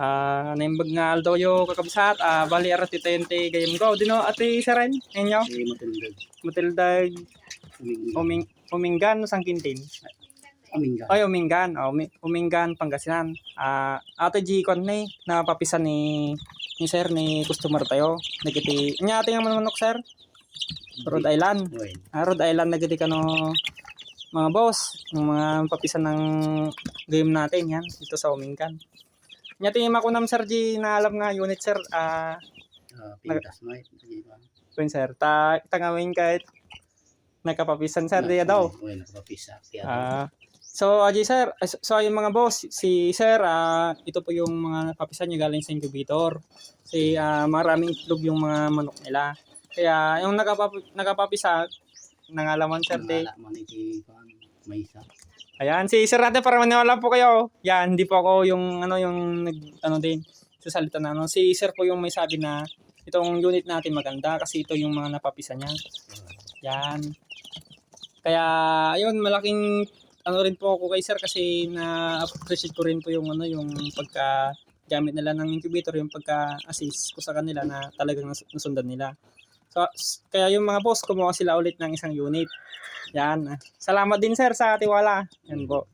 Ah, naimbag nga aldo yo kakabsat. Ah, bali arat titente gayem go. Dino ati saren inyo. Si matulog. Matilda Uming. uming uminggan no sangkintin. Umingga. Ay uminggan, oh, umi- uminggan Pangasinan. Ah, ato G kon ni napapisan ni ni sir ni customer tayo. Nagiti nya ati nga manok sir. Rhode Island. Ah, Rhode Island nagiti kano mga boss, mga papisan ng game natin yan dito sa Uminggan. Nya tingin ako nam sir G na alam nga unit sir ah ah, Pintas mo eh. Ba? Pwede sir, ta tangawin kahit nagkapapisan sir, diya daw. Uy, nakapapisa. Ah, so aji sir, ah, so yung mga boss, si sir, ah, ito po yung mga papisan niya galing sa incubator. Si ah, maraming itlog yung mga manok nila. Kaya yung nagkapapi, nagkapapisa, nangalaman sir de. Wala man iti kuan, may isa. Ayan, si sir natin para maniwala po kayo. Yan, hindi po ako yung ano yung nag ano din sa salita na ano. Si sir po yung may sabi na itong unit natin maganda kasi ito yung mga napapisa niya. Yan. Kaya, ayun, malaking ano rin po ako kay sir kasi na-appreciate ko rin po yung ano, yung pagka gamit nila ng incubator, yung pagka-assist ko sa kanila na talagang nas- nasundan nila. So, kaya yung mga boss, kumuha sila ulit ng isang unit. Yan. Salamat din sir sa tiwala. Yan po.